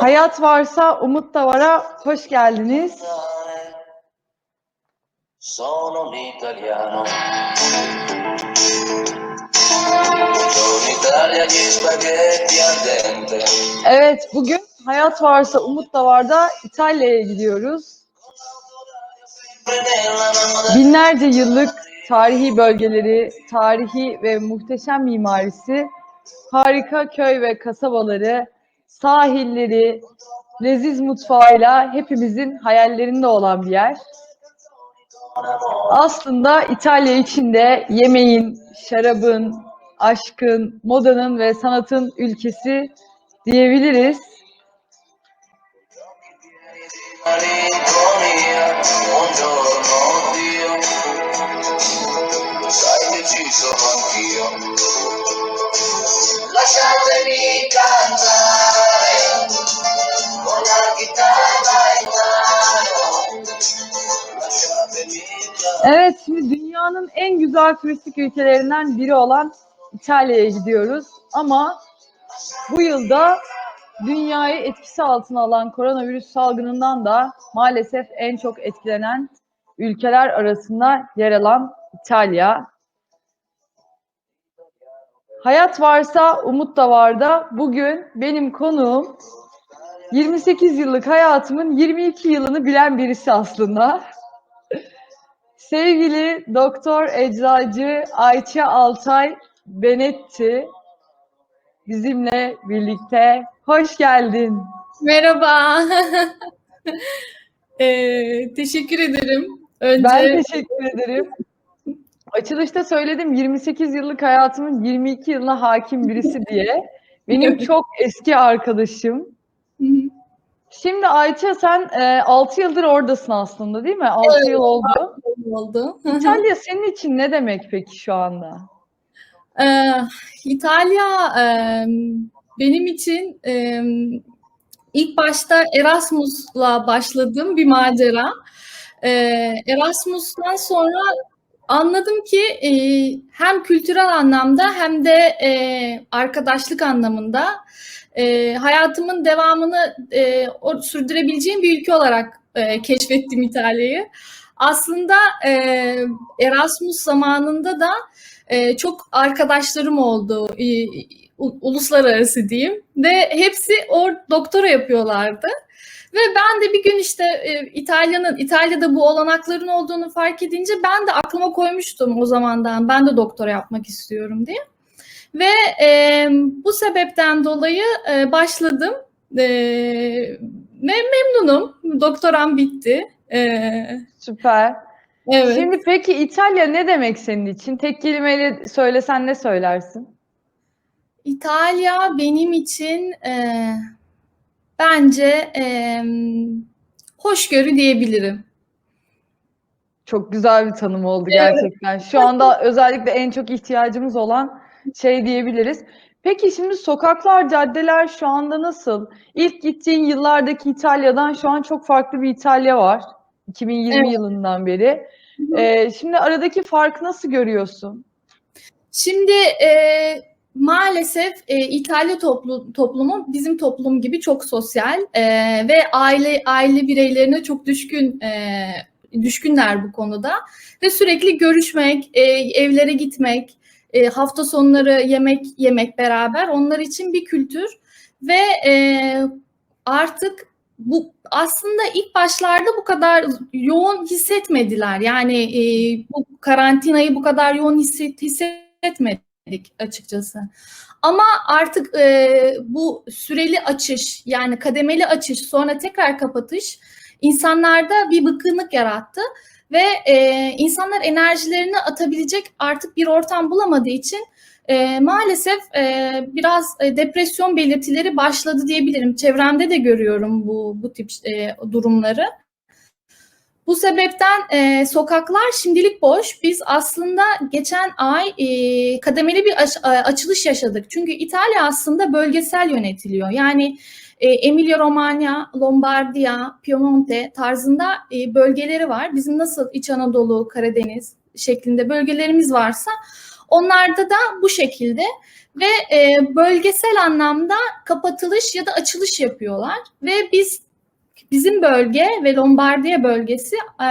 Hayat varsa umut da vara hoş geldiniz. Sono un italiano. Buongiorno Italia, gli spaghetti al dente. Evet bugün hayat varsa umut da var da İtalya'ya gidiyoruz. Binlerce yıllık tarihi bölgeleri, tarihi ve muhteşem mimarisi, harika köy ve kasabaları, sahilleri, leziz mutfağıyla hepimizin hayallerinde olan bir yer. Aslında İtalya içinde yemeğin, şarabın, aşkın, modanın ve sanatın ülkesi diyebiliriz. malinconia. Dünyanın en güzel turistik ülkelerinden biri olan İtalya'ya gidiyoruz. Ama bu yılda dünyayı etkisi altına alan koronavirüs salgınından da maalesef en çok etkilenen ülkeler arasında yer alan İtalya. Hayat varsa umut da var da bugün benim konuğum 28 yıllık hayatımın 22 yılını bilen birisi aslında. Sevgili Doktor Eczacı Ayça Altay Benetti bizimle birlikte. Hoş geldin. Merhaba. Eee, teşekkür ederim. Önce Ben teşekkür ederim. Açılışta söyledim 28 yıllık hayatımın 22 yılına hakim birisi diye. Benim çok eski arkadaşım. Şimdi Ayça sen e, 6 yıldır oradasın aslında değil mi? 6 Evet. yıl oldu. oldu. İtalya senin için ne demek peki şu anda? Eee, İtalya eee, benim için eee, ilk başta Erasmus'la başladığım bir macera. Eee, Erasmus'tan sonra anladım ki eee, hem kültürel anlamda hem de eee, arkadaşlık anlamında eee, hayatımın devamını eee, o- sürdürebileceğim bir ülke olarak eee, keşfettim İtalya'yı. Aslında eee, Erasmus zamanında da eee, çok arkadaşlarım oldu, u- uluslararası diyeyim ve hepsi or doktora yapıyorlardı. Ve ben de bir gün işte e, İtalya'nın İtalya'da bu olanakların olduğunu fark edince ben de aklıma koymuştum o zamandan ben de doktora yapmak istiyorum diye. Ve e, bu sebepten dolayı e, başladım e, ve memnunum. Doktoram bitti. E, Süper. evet. Şimdi peki İtalya ne demek senin için? Tek kelimeyle söylesen ne söylersin? İtalya benim için e, bence e, hoşgörü diyebilirim. Çok güzel bir tanım oldu Evet. gerçekten. Şu anda özellikle en çok ihtiyacımız olan şey diyebiliriz. Peki şimdi sokaklar, caddeler şu anda nasıl? İlk gittiğin yıllardaki İtalya'dan şu an çok farklı bir İtalya var. 2020 Evet. yılından beri. Ee, şimdi aradaki farkı nasıl görüyorsun? Şimdi e, maalesef e, İtalya toplu, toplumu bizim toplum gibi çok sosyal e, ve aile aile bireylerine çok düşkün e, düşkünler bu konuda ve sürekli görüşmek, e, evlere gitmek, e, hafta sonları yemek yemek beraber onlar için bir kültür ve e, artık bu aslında ilk başlarda bu kadar yoğun hissetmediler. Yani e, bu karantinayı bu kadar yoğun hisset, hissetmedik açıkçası. Ama artık e, bu süreli açış yani kademeli açış sonra tekrar kapatış insanlarda bir bıkkınlık yarattı ve e, insanlar enerjilerini atabilecek artık bir ortam bulamadığı için e, maalesef e, biraz e, depresyon belirtileri başladı diyebilirim. Çevremde de görüyorum bu bu tip e, durumları. Bu sebepten e, sokaklar şimdilik boş. Biz aslında geçen ay e, kademeli bir aş- açılış yaşadık. Çünkü İtalya aslında bölgesel yönetiliyor. Yani e, Emilia Romagna, Lombardiya, Piemonte tarzında e, bölgeleri var. Bizim nasıl İç Anadolu, Karadeniz şeklinde bölgelerimiz varsa Onlarda da bu şekilde ve e, bölgesel anlamda kapatılış ya da açılış yapıyorlar ve biz bizim bölge ve Lombardiya bölgesi e,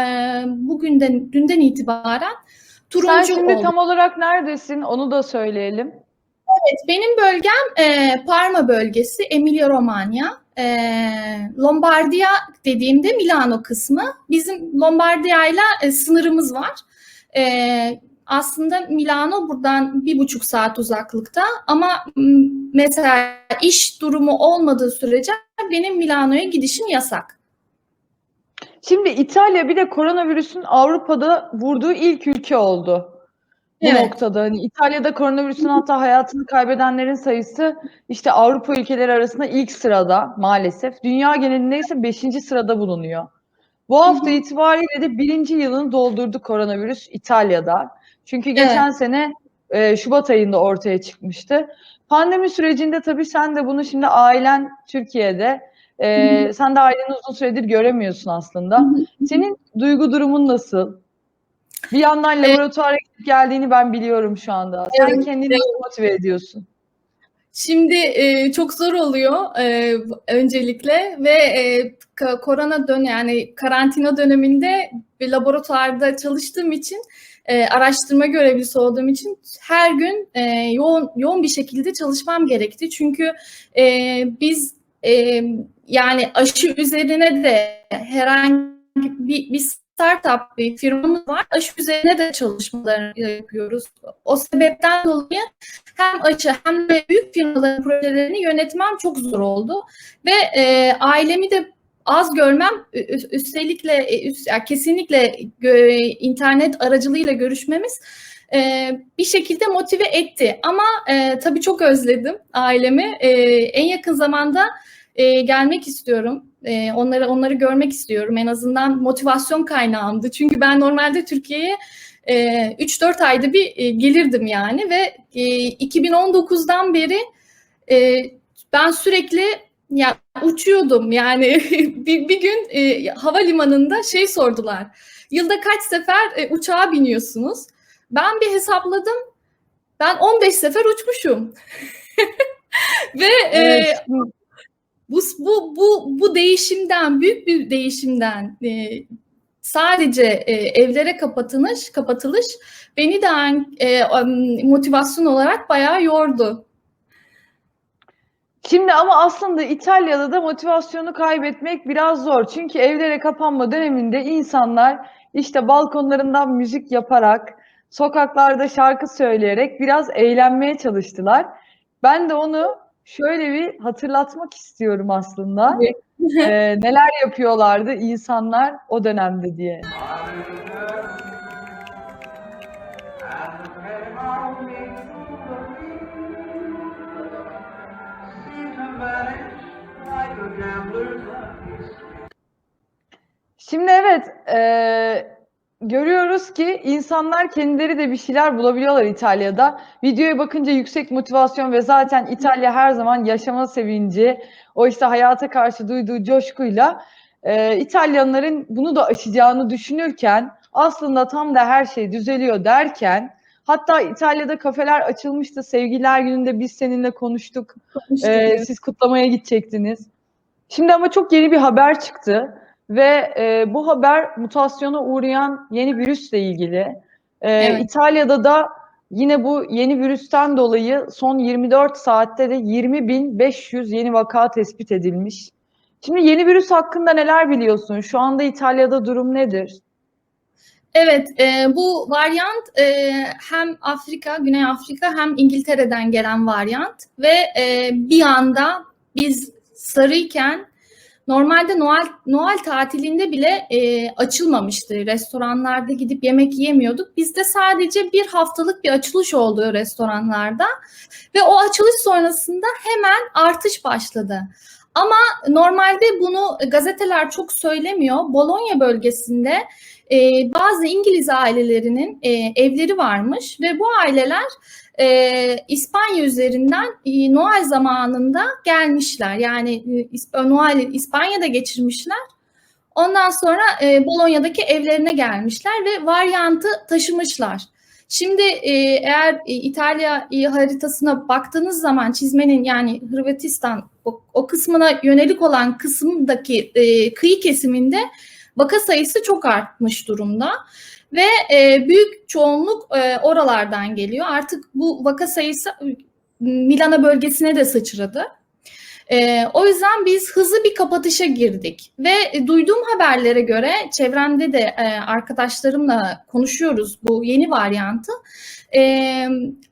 bugünden dünden itibaren turuncu Sen şimdi oldu. tam olarak neredesin? Onu da söyleyelim. Evet, benim bölgem e, Parma bölgesi, Emilia Romagna. E, Lombardiya dediğimde Milano kısmı. Bizim Lombardiya ile sınırımız var. E, aslında Milano buradan bir buçuk saat uzaklıkta ama mesela iş durumu olmadığı sürece benim Milano'ya gidişim yasak. Şimdi İtalya bir de koronavirüsün Avrupa'da vurduğu ilk ülke oldu. Bu Evet. noktada hani İtalya'da koronavirüsün hatta hayatını kaybedenlerin sayısı işte Avrupa ülkeleri arasında ilk sırada maalesef. Dünya genelinde ise 5. sırada bulunuyor. Bu hafta hı. itibariyle de birinci yılını doldurdu koronavirüs İtalya'da. Çünkü geçen sene e, Şubat ayında ortaya çıkmıştı. Pandemi sürecinde tabii sen de bunu şimdi ailen Türkiye'de, e, sen de aileni uzun süredir göremiyorsun aslında. Hı hı. Senin duygu durumun nasıl? Bir yandan Evet. laboratuvara gidip geldiğini ben biliyorum şu anda. Sen Evet, kendini nasıl motive ediyorsun? Şimdi e, çok zor oluyor e, öncelikle ve e, korona dön yani karantina döneminde bir laboratuvarda çalıştığım için e, araştırma görevlisi olduğum için her gün e, yoğun yoğun bir şekilde çalışmam gerekti. Çünkü e, biz e, yani aşı üzerine de herhangi bir, bir startup bir firmamız var. Aşı üzerine de çalışmalar yapıyoruz. O sebepten dolayı hem aşı hem de büyük firmaların projelerini yönetmem çok zor oldu. Ve e, ailemi de az görmem üstelikle e, üst, ya kesinlikle internet aracılığıyla görüşmemiz e, bir şekilde motive etti. Ama e, tabii çok özledim ailemi. E, en yakın zamanda e, gelmek istiyorum. E, onları onları görmek istiyorum. En azından motivasyon kaynağımdı. Çünkü ben normalde Türkiye'ye e, 3-4 ayda bir e, gelirdim yani ve e, 2019'dan beri e, ben sürekli ya uçuyordum yani bir, bir gün e, havalimanında şey sordular. Yılda kaç sefer e, uçağa biniyorsunuz? Ben bir hesapladım. Ben 15 sefer uçmuşum. Ve e, Evet. Bu bu bu bu değişimden büyük bir değişimden e, sadece e, evlere kapatılış kapatılış beni de e, motivasyon olarak bayağı yordu. Şimdi ama aslında İtalya'da da motivasyonu kaybetmek biraz zor. Çünkü evlere kapanma döneminde insanlar işte balkonlarından müzik yaparak, sokaklarda şarkı söyleyerek biraz eğlenmeye çalıştılar. Ben de onu şöyle bir hatırlatmak istiyorum aslında. Evet. Ee, neler yapıyorlardı insanlar o dönemde diye. Şimdi evet, eee, görüyoruz ki insanlar kendileri de bir şeyler bulabiliyorlar İtalya'da. Videoya bakınca yüksek motivasyon ve zaten İtalya her zaman yaşama sevinci, o işte hayata karşı duyduğu coşkuyla eee, İtalyanların bunu da aşacağını düşünürken aslında tam da her şey düzeliyor derken hatta İtalya'da kafeler açılmıştı. Sevgililer Günü'nde biz seninle konuştuk. Eee, siz kutlamaya gidecektiniz. Şimdi ama çok yeni bir haber çıktı ve e, bu haber mutasyona uğrayan yeni virüsle ilgili. E, Evet. İtalya'da da yine bu yeni virüsten dolayı son 24 saatte de 20.500 yeni vaka tespit edilmiş. Şimdi yeni virüs hakkında neler biliyorsun? Şu anda İtalya'da durum nedir? Evet, e, bu varyant e, hem Afrika, Güney Afrika hem İngiltere'den gelen varyant ve e, bir anda biz sarıyken normalde Noel Noel tatilinde bile e, açılmamıştı. Restoranlarda gidip yemek yiyemiyorduk. Bizde sadece bir haftalık bir açılış oldu restoranlarda ve o açılış sonrasında hemen artış başladı. Ama normalde bunu gazeteler çok söylemiyor. Bologna bölgesinde e, bazı İngiliz ailelerinin e, evleri varmış ve bu aileler e, İspanya üzerinden e, Noel zamanında gelmişler. Yani e, İsp- Noel İspanya'da geçirmişler. Ondan sonra e, Bologna'daki evlerine gelmişler ve varyantı taşımışlar. Şimdi e, eğer e, İtalya e, haritasına baktığınız zaman çizmenin yani Hırvatistan o, o kısmına yönelik olan kısımdaki e, kıyı kesiminde vaka sayısı çok artmış durumda ve e, büyük çoğunluk e, oralardan geliyor. Artık bu vaka sayısı Milana bölgesine de sıçradı. E, o yüzden biz hızlı bir kapatışa girdik ve e, duyduğum haberlere göre çevremde de e, arkadaşlarımla konuşuyoruz bu yeni varyantı. E,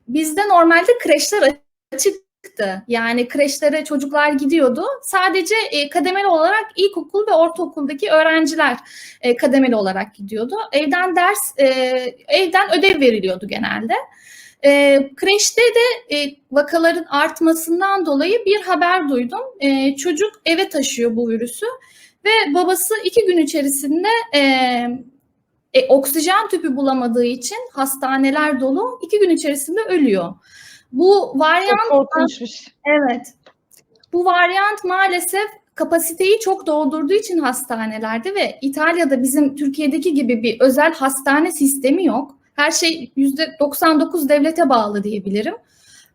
bizde normalde kreşler açıktı. Yani kreşlere çocuklar gidiyordu. Sadece e, kademeli olarak ilkokul ve ortaokuldaki öğrenciler e, kademeli olarak gidiyordu. Evden ders, e, evden ödev veriliyordu genelde. E, kreşte de e, vakaların artmasından dolayı bir haber duydum. E, çocuk eve taşıyor bu virüsü ve babası iki gün içerisinde e, e, oksijen tüpü bulamadığı için hastaneler dolu iki gün içerisinde ölüyor. Bu varyant Çok korkunçmuş. Evet. Bu varyant maalesef kapasiteyi çok doldurduğu için hastanelerde ve İtalya'da bizim Türkiye'deki gibi bir özel hastane sistemi yok. Her şey %99 devlete bağlı diyebilirim.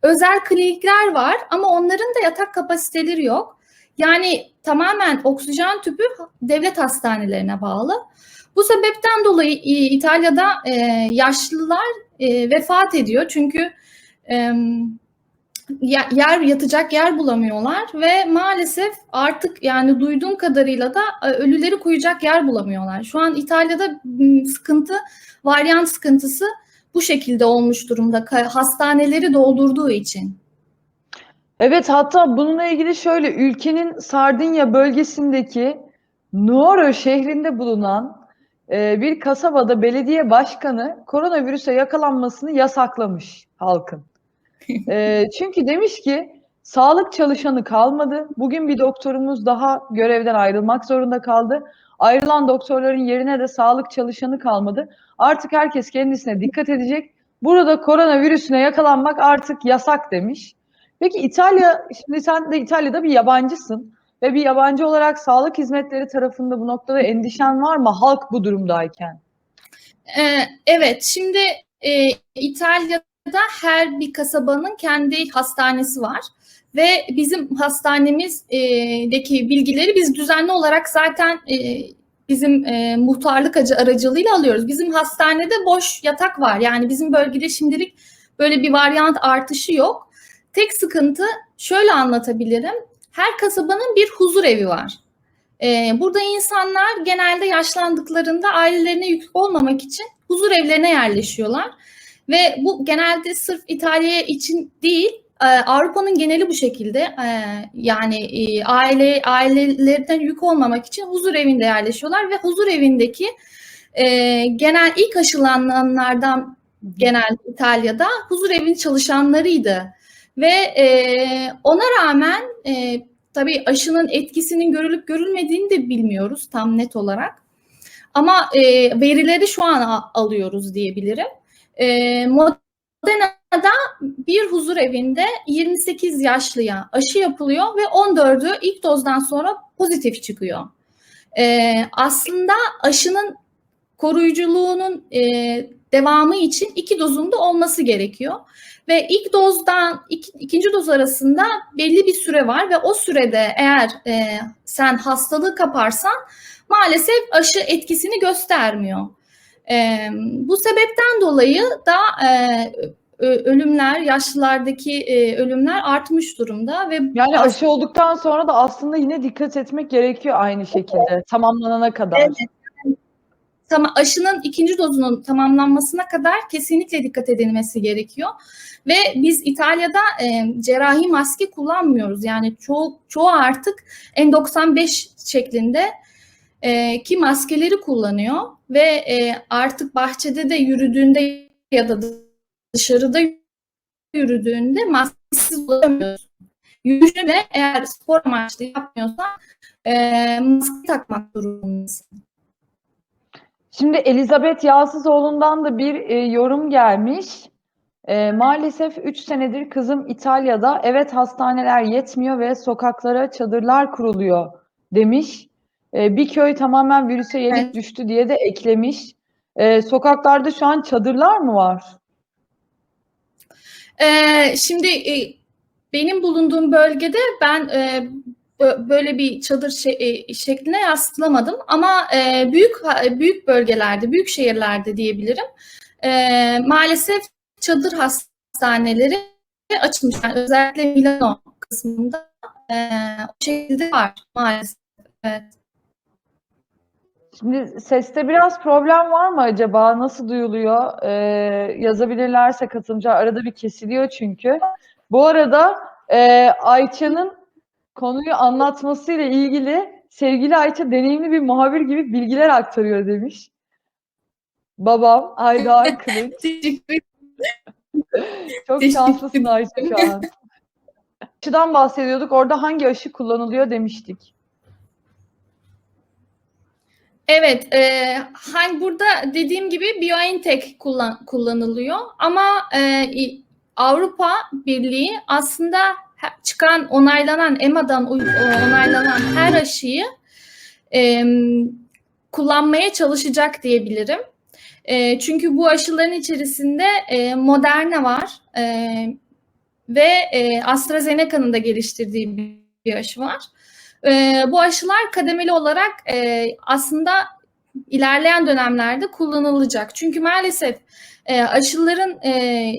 Özel klinikler var ama onların da yatak kapasiteleri yok. Yani tamamen oksijen tüpü devlet hastanelerine bağlı. Bu sebepten dolayı İtalya'da yaşlılar vefat ediyor. Çünkü e, yer yatacak yer bulamıyorlar ve maalesef artık yani duyduğum kadarıyla da e, ölüleri koyacak yer bulamıyorlar. Şu an İtalya'da sıkıntı, varyant sıkıntısı bu şekilde olmuş durumda hastaneleri doldurduğu için. Evet hatta bununla ilgili şöyle ülkenin Sardinya bölgesindeki Nuoro şehrinde bulunan e, bir kasabada belediye başkanı koronavirüse yakalanmasını yasaklamış halkın. E, çünkü demiş ki sağlık çalışanı kalmadı. Bugün bir doktorumuz daha görevden ayrılmak zorunda kaldı. Ayrılan doktorların yerine de sağlık çalışanı kalmadı. Artık herkes kendisine dikkat edecek. Burada koronavirüsüne yakalanmak artık yasak demiş. Peki İtalya, şimdi sen de İtalya'da bir yabancısın ve bir yabancı olarak sağlık hizmetleri tarafında bu noktada endişen var mı halk bu durumdayken? Ee, evet, şimdi e, İtalya'da her bir kasabanın kendi hastanesi var ve bizim hastanemizdeki bilgileri biz düzenli olarak zaten e, bizim e, muhtarlık aracılığıyla alıyoruz. Bizim hastanede boş yatak var. Yani bizim bölgede şimdilik böyle bir varyant artışı yok. Tek sıkıntı şöyle anlatabilirim. Her kasabanın bir huzur evi var. Ee, burada insanlar genelde yaşlandıklarında ailelerine yük olmamak için huzur evlerine yerleşiyorlar. Ve bu genelde sırf İtalya için değil, e, Avrupa'nın geneli bu şekilde. E, yani e, aile ailelerden yük olmamak için huzur evinde yerleşiyorlar ve huzur evindeki genel ilk aşılananlardan genel İtalya'da huzur evinin çalışanlarıydı. Ve ona rağmen tabii aşının etkisinin görülüp görülmediğini de bilmiyoruz tam net olarak. Ama verileri şu an alıyoruz diyebilirim. Moderna bir huzur evinde 28 yaşlıya aşı yapılıyor ve 14'ü ilk dozdan sonra pozitif çıkıyor. Ee, aslında aşının koruyuculuğunun e, devamı için iki dozun da olması gerekiyor. Ve ilk dozdan iki, ikinci doz arasında belli bir süre var ve o sürede eğer e, sen hastalığı kaparsan maalesef aşı etkisini göstermiyor. E, bu sebepten dolayı da e, ölümler, yaşlılardaki e, ölümler artmış durumda ve yani aşı olduktan sonra da aslında yine dikkat etmek gerekiyor aynı şekilde tamamlanana kadar. Evet. Tamam, aşının ikinci dozunun tamamlanmasına kadar kesinlikle dikkat edilmesi gerekiyor. Ve biz İtalya'da e, cerrahi maske kullanmıyoruz. Yani çoğu, çoğu artık N95 şeklinde e, ki maskeleri kullanıyor ve e, artık bahçede de yürüdüğünde ya da dışarıda yürüdüğünde maskesiz olamıyorsun. Yürüyüşü de eğer spor amaçlı yapmıyorsan e, maske takmak durumundasın. Şimdi Elizabeth Yağsızoğlu'ndan da bir e, yorum gelmiş. E, maalesef 3 senedir kızım İtalya'da. Evet hastaneler yetmiyor ve sokaklara çadırlar kuruluyor demiş. E, bir köy tamamen virüse yenik Evet. düştü diye de eklemiş. E, sokaklarda şu an çadırlar mı var? Ee, şimdi e, benim bulunduğum bölgede ben e, bö- böyle bir çadır e, şekline yaslamadım ama e, büyük büyük bölgelerde, büyük şehirlerde diyebilirim. E, maalesef çadır hastaneleri açılmış. Yani özellikle Milano kısmında e, o şekilde var maalesef. Evet. Şimdi seste biraz problem var mı acaba? Nasıl duyuluyor? Ee, yazabilirlerse katılımcılar arada bir kesiliyor çünkü. Bu arada e, Ayça'nın konuyu anlatmasıyla ilgili sevgili Ayça deneyimli bir muhabir gibi bilgiler aktarıyor demiş. Babam Aydoğan Kılıç. Çok şanslısın Ayça şu an. Aşıdan bahsediyorduk. Orada hangi aşı kullanılıyor demiştik. Evet, e, hani burada dediğim gibi BioNTech kullan, kullanılıyor ama e, Avrupa Birliği aslında çıkan onaylanan EMA'dan onaylanan her aşıyı e, kullanmaya çalışacak diyebilirim. E, çünkü bu aşıların içerisinde e, Moderna var e, ve e, AstraZeneca'nın da geliştirdiği bir aşı var. E, bu aşılar kademeli olarak e, aslında ilerleyen dönemlerde kullanılacak. Çünkü maalesef e, aşıların e,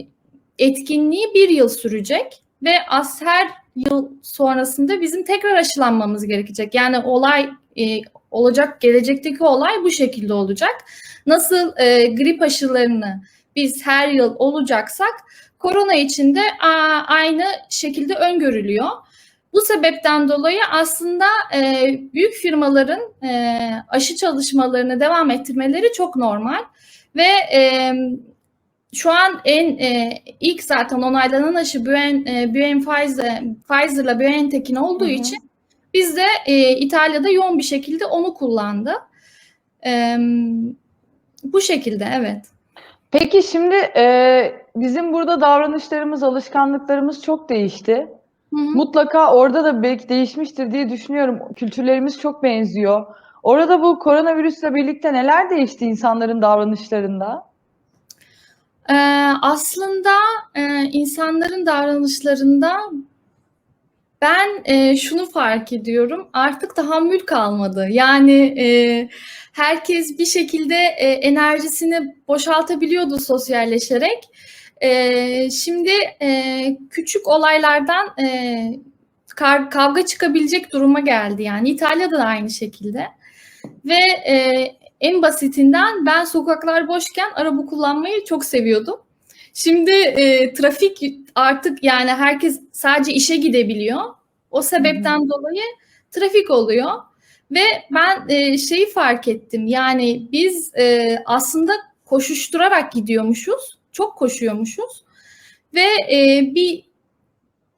etkinliği bir yıl sürecek ve as her yıl sonrasında bizim tekrar aşılanmamız gerekecek. Yani olay e, olacak, gelecekteki olay bu şekilde olacak. Nasıl e, grip aşılarını biz her yıl olacaksak korona için de aynı şekilde öngörülüyor. Bu sebepten dolayı aslında e, büyük firmaların e, aşı çalışmalarını devam ettirmeleri çok normal ve e, şu an en e, ilk zaten onaylanan aşı Buen, e, Buen Pfizer, Pfizer'la BioNTech'in olduğu Hı hı. için biz de e, İtalya'da yoğun bir şekilde onu kullandı. E, bu şekilde evet. Peki şimdi e, bizim burada davranışlarımız, alışkanlıklarımız çok değişti. Hı hı. Mutlaka orada da belki değişmiştir diye düşünüyorum. Kültürlerimiz çok benziyor. Orada bu koronavirüsle birlikte neler değişti insanların davranışlarında? Ee, aslında e, insanların davranışlarında ben e, şunu fark ediyorum artık tahammül kalmadı. Yani e, herkes bir şekilde e, enerjisini boşaltabiliyordu sosyalleşerek. E, şimdi e, küçük olaylardan e, kavga çıkabilecek duruma geldi. Yani İtalya'da da aynı şekilde. Ve e, en basitinden ben sokaklar boşken araba kullanmayı çok seviyordum. Şimdi e, trafik artık yani herkes sadece işe gidebiliyor. O sebepten dolayı trafik oluyor. Ve ben e, şeyi fark ettim. Yani biz e, aslında koşuşturarak gidiyormuşuz. Çok koşuyormuşuz. Ve e, bir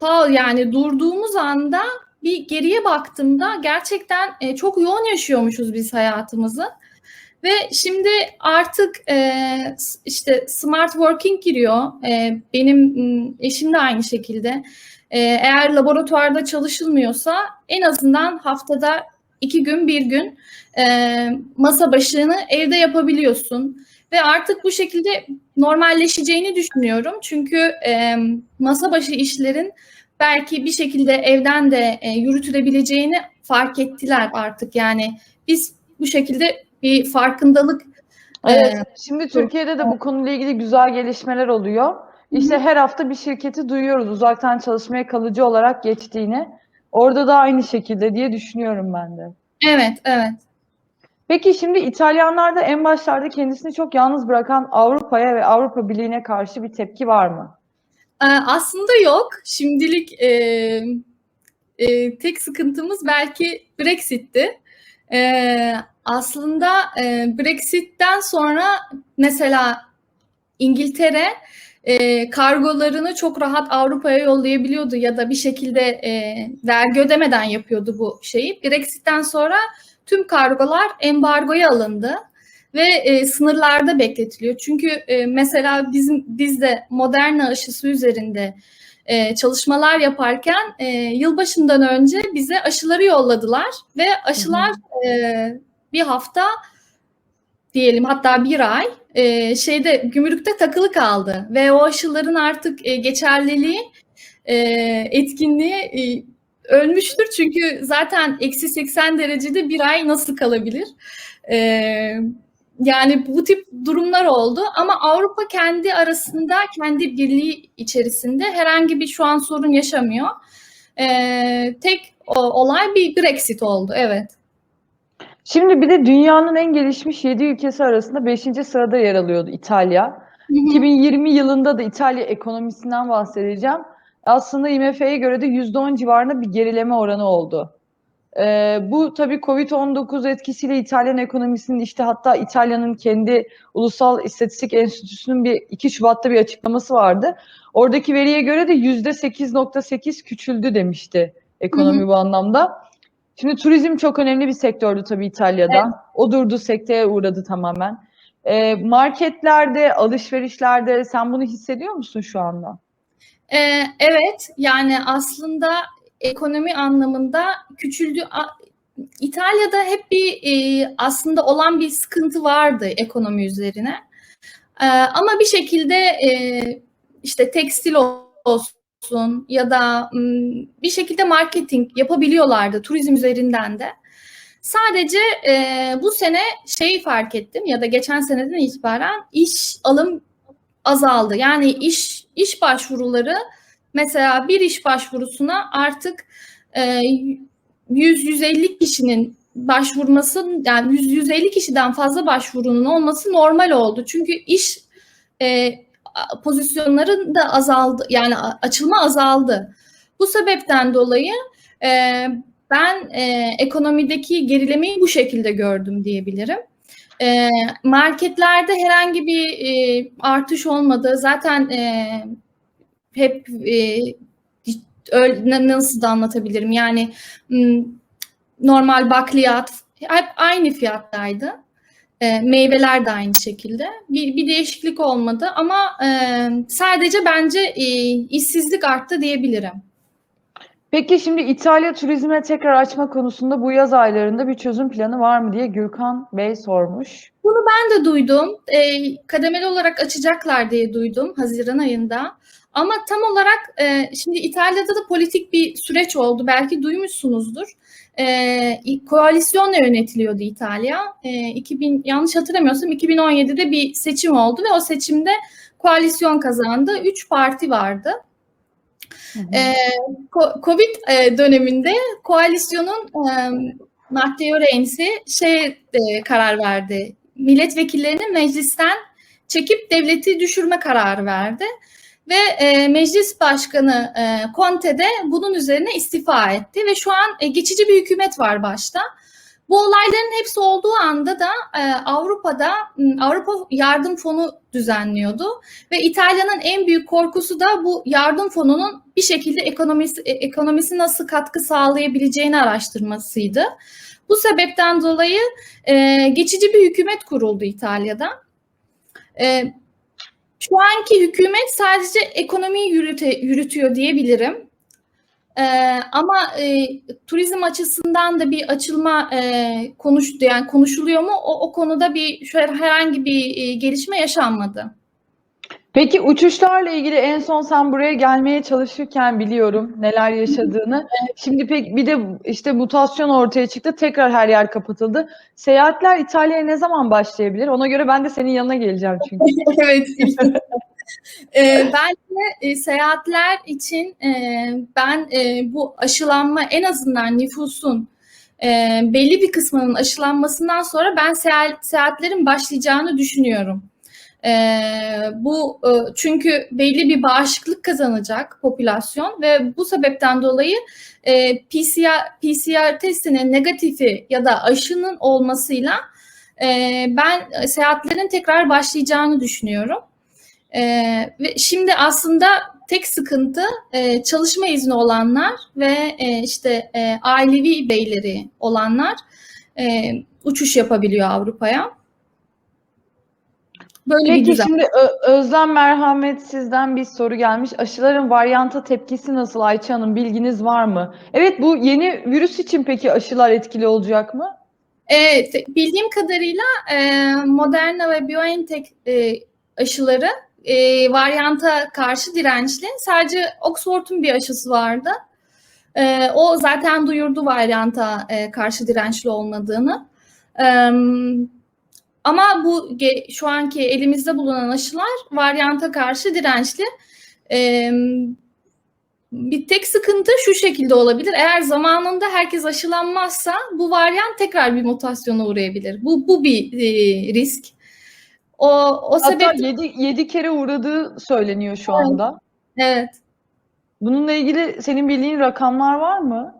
ta yani durduğumuz anda bir geriye baktığımda gerçekten e, çok yoğun yaşıyormuşuz biz hayatımızı. Ve şimdi artık e, işte smart working giriyor. E, benim eşim de aynı şekilde. E, eğer laboratuvarda çalışılmıyorsa en azından haftada iki gün bir gün e, masa başını evde yapabiliyorsun. Ve artık bu şekilde normalleşeceğini düşünüyorum. Çünkü e, masa başı işlerin belki bir şekilde evden de e, yürütülebileceğini fark ettiler artık. Yani biz bu şekilde bir farkındalık Evet, e, şimdi Türkiye'de de bu konuyla ilgili güzel gelişmeler oluyor. İşte her hafta bir şirketi duyuyoruz uzaktan çalışmaya kalıcı olarak geçtiğini. Orada da aynı şekilde diye düşünüyorum ben de. evet evet. Peki şimdi İtalyanlar da en başlarda kendisini çok yalnız bırakan Avrupa'ya ve Avrupa Birliği'ne karşı bir tepki var mı? E, aslında yok. Şimdilik e, e, tek sıkıntımız belki Brexit'ti. E, aslında e, Brexit'ten sonra mesela İngiltere e, kargolarını çok rahat Avrupa'ya yollayabiliyordu ya da bir şekilde e, vergi ödemeden yapıyordu bu şeyi. Brexit'ten sonra tüm kargolar embargoya alındı ve e, sınırlarda bekletiliyor. Çünkü e, mesela bizim biz de Moderna aşısı üzerinde e, çalışmalar yaparken e, yılbaşından önce bize aşıları yolladılar ve aşılar e, bir hafta diyelim hatta bir ay e, şeyde gümrükte takılı kaldı ve o aşıların artık e, geçerliliği e, etkinliği e, ölmüştür çünkü zaten eksi 80 derecede bir ay nasıl kalabilir? E, yani bu tip durumlar oldu ama Avrupa kendi arasında kendi birliği içerisinde herhangi bir şu an sorun yaşamıyor. E, tek o, olay bir Brexit oldu evet. Şimdi bir de dünyanın en gelişmiş 7 ülkesi arasında 5. sırada yer alıyordu İtalya. Hı hı. 2020 yılında da İtalya ekonomisinden bahsedeceğim. Aslında IMF'ye göre de %10 civarında bir gerileme oranı oldu. Ee, bu tabii Covid-19 etkisiyle İtalyan ekonomisinin işte hatta İtalya'nın kendi Ulusal İstatistik Enstitüsü'nün bir 2 Şubat'ta bir açıklaması vardı. Oradaki veriye göre de %8.8 küçüldü demişti ekonomi Hı hı. bu anlamda. Şimdi turizm çok önemli bir sektördü tabii İtalya'da. O durdu, sekteye uğradı tamamen. Ee, marketlerde, alışverişlerde sen bunu hissediyor musun şu anda? Ee, evet, yani aslında ekonomi anlamında küçüldü. İtalya'da hep bir e, aslında olan bir sıkıntı vardı ekonomi üzerine. Ee, ama bir şekilde e, işte tekstil olsun ya da bir şekilde marketing yapabiliyorlardı turizm üzerinden de. Sadece e, bu sene şeyi fark ettim ya da geçen seneden itibaren iş alım azaldı. Yani iş iş başvuruları mesela bir iş başvurusuna artık e, 100-150 kişinin başvurması yani 100-150 kişiden fazla başvurunun olması normal oldu. Çünkü iş e, pozisyonların da azaldı yani açılma azaldı. Bu sebepten dolayı e, ben e, ekonomideki gerilemeyi bu şekilde gördüm diyebilirim. E, marketlerde herhangi bir e, artış olmadı. Zaten e, hep e, nasıl da anlatabilirim? Yani normal bakliyat hep aynı fiyattaydı. E, meyveler de aynı şekilde. Bir, bir değişiklik olmadı ama e, sadece bence e, işsizlik arttı diyebilirim. Peki şimdi İtalya turizme tekrar açma konusunda bu yaz aylarında bir çözüm planı var mı diye Gürkan Bey sormuş. Ben de duydum. E, kademeli olarak açacaklar diye duydum Haziran ayında. Ama tam olarak e, şimdi İtalya'da da politik bir süreç oldu. Belki duymuşsunuzdur. E, koalisyonla yönetiliyordu İtalya. E, 2000 yanlış hatırlamıyorsam 2017'de bir seçim oldu ve o seçimde koalisyon kazandı. Üç parti vardı. E, ko- Covid e, döneminde koalisyonun e, Matteo Renzi şey e, karar verdi. Milletvekillerini meclisten çekip devleti düşürme kararı verdi. Ve e, meclis başkanı e, Conte de bunun üzerine istifa etti ve şu an e, geçici bir hükümet var başta. Bu olayların hepsi olduğu anda da e, Avrupa'da Avrupa Yardım Fonu düzenliyordu ve İtalya'nın en büyük korkusu da bu yardım fonunun bir şekilde ekonomisi e, ekonomisi nasıl katkı sağlayabileceğini araştırmasıydı. Bu sebepten dolayı e, geçici bir hükümet kuruldu İtalya'da. E, şu anki hükümet sadece ekonomiyi yürüte, yürütüyor diyebilirim. Ee, ama e, turizm açısından da bir açılma e, konuştu yani konuşuluyor mu? O, o konuda bir şöyle herhangi bir e, gelişme yaşanmadı. Peki uçuşlarla ilgili en son sen buraya gelmeye çalışırken biliyorum neler yaşadığını. Şimdi pek bir de işte mutasyon ortaya çıktı. Tekrar her yer kapatıldı. Seyahatler İtalya'ya ne zaman başlayabilir? Ona göre ben de senin yanına geleceğim çünkü. evet. E, bence e, seyahatler için e, ben e, bu aşılanma en azından nüfusun e, belli bir kısmının aşılanmasından sonra ben seyahat, seyahatlerin başlayacağını düşünüyorum. E, bu e, çünkü belli bir bağışıklık kazanacak popülasyon ve bu sebepten dolayı e, PCR, PCR testinin negatifi ya da aşının olmasıyla e, ben seyahatlerin tekrar başlayacağını düşünüyorum. Ee, ve şimdi aslında tek sıkıntı e, çalışma izni olanlar ve e, işte e, ailevi beyleri olanlar e, uçuş yapabiliyor Avrupa'ya. Böyle Peki bir şimdi Ö- Özlem Merhamet sizden bir soru gelmiş. Aşıların varyanta tepkisi nasıl Ayça Hanım? Bilginiz var mı? Evet bu yeni virüs için peki aşılar etkili olacak mı? Evet, bildiğim kadarıyla e, Moderna ve BioNTech e, aşıları e, varyanta karşı dirençli. Sadece Oxford'un bir aşısı vardı. E, o zaten duyurdu varyanta e, karşı dirençli olmadığını. E, ama bu şu anki elimizde bulunan aşılar varyanta karşı dirençli. E, bir tek sıkıntı şu şekilde olabilir. Eğer zamanında herkes aşılanmazsa bu varyant tekrar bir mutasyona uğrayabilir. Bu bu bir e, risk. O o Hatta sebeple 7, 7 kere uğradığı söyleniyor şu anda. evet. Bununla ilgili senin bildiğin rakamlar var mı?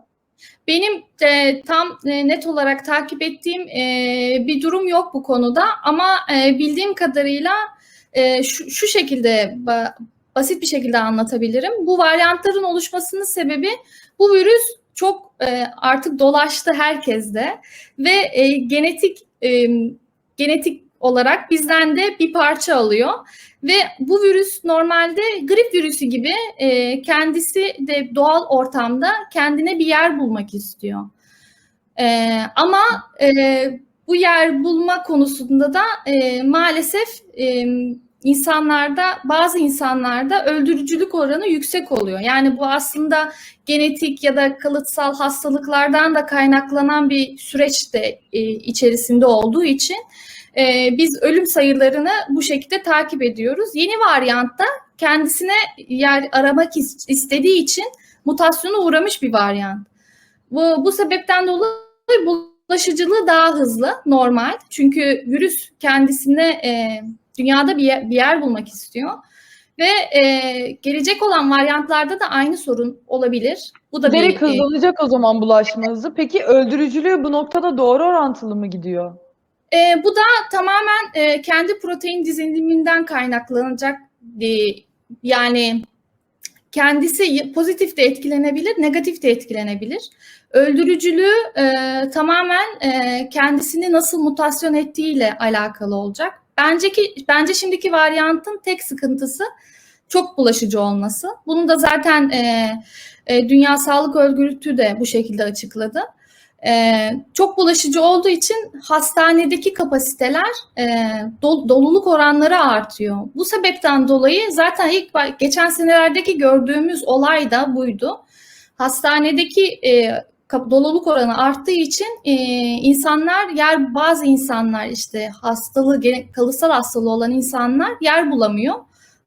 Benim e, tam e, net olarak takip ettiğim e, bir durum yok bu konuda ama e, bildiğim kadarıyla e, şu, şu şekilde ba- basit bir şekilde anlatabilirim. Bu varyantların oluşmasının sebebi bu virüs çok e, artık dolaştı herkeste ve e, genetik e, genetik olarak bizden de bir parça alıyor ve bu virüs normalde grip virüsü gibi e, kendisi de doğal ortamda kendine bir yer bulmak istiyor. E, ama e, bu yer bulma konusunda da e, maalesef e, insanlarda bazı insanlarda öldürücülük oranı yüksek oluyor. Yani bu aslında genetik ya da kalıtsal hastalıklardan da kaynaklanan bir süreç de e, içerisinde olduğu için e, biz ölüm sayılarını bu şekilde takip ediyoruz. Yeni varyantta kendisine yer aramak is- istediği için mutasyona uğramış bir varyant. Bu, bu sebepten dolayı bulaşıcılığı daha hızlı, normal. Çünkü virüs kendisine e, dünyada bir yer, bir yer bulmak istiyor. Ve e, gelecek olan varyantlarda da aynı sorun olabilir. Bu da Giderek bir e, hızlanacak o zaman bulaşma hızı. Peki öldürücülüğü bu noktada doğru orantılı mı gidiyor? E, bu da tamamen e, kendi protein diziliminden kaynaklanacak. E, yani kendisi pozitif de etkilenebilir, negatif de etkilenebilir. Öldürücülüğü e, tamamen e, kendisini nasıl mutasyon ettiğiyle alakalı olacak. Bence ki bence şimdiki varyantın tek sıkıntısı çok bulaşıcı olması. Bunu da zaten e, e, Dünya Sağlık Örgütü de bu şekilde açıkladı. Ee, çok bulaşıcı olduğu için hastanedeki kapasiteler e, dol- doluluk oranları artıyor. Bu sebepten dolayı zaten ilk geçen senelerdeki gördüğümüz olay da buydu. Hastanedeki e, doluluk oranı arttığı için e, insanlar yer bazı insanlar işte hastalığı kalıtsal hastalığı olan insanlar yer bulamıyor.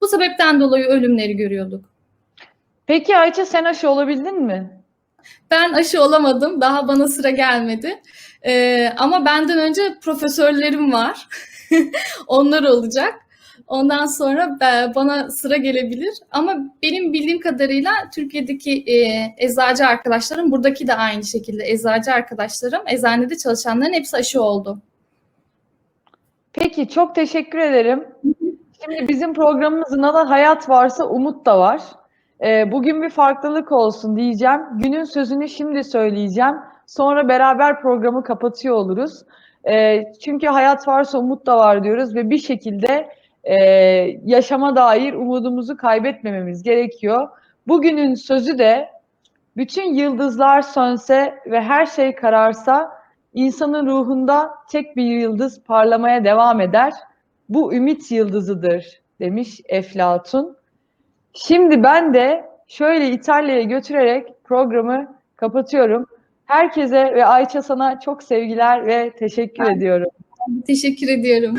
Bu sebepten dolayı ölümleri görüyorduk. Peki Ayça sen aşı olabildin mi? Ben aşı olamadım. Daha bana sıra gelmedi. Ee, ama benden önce profesörlerim var. Onlar olacak. Ondan sonra bana sıra gelebilir. Ama benim bildiğim kadarıyla Türkiye'deki e, eczacı arkadaşlarım, buradaki de aynı şekilde eczacı arkadaşlarım, eczanede çalışanların hepsi aşı oldu. Peki çok teşekkür ederim. Şimdi bizim programımızın adı Hayat Varsa Umut da var. Ee, bugün bir farklılık olsun diyeceğim. Günün sözünü şimdi söyleyeceğim. Sonra beraber programı kapatıyor oluruz. Ee, çünkü hayat varsa umut da var diyoruz ve bir şekilde e, yaşama dair umudumuzu kaybetmememiz gerekiyor. Bugünün sözü de bütün yıldızlar sönse ve her şey kararsa insanın ruhunda tek bir yıldız parlamaya devam eder. Bu ümit yıldızıdır demiş Eflatun. Şimdi ben de şöyle İtalya'ya götürerek programı kapatıyorum. Herkese ve Ayça sana çok sevgiler ve teşekkür ediyorum. Teşekkür ediyorum.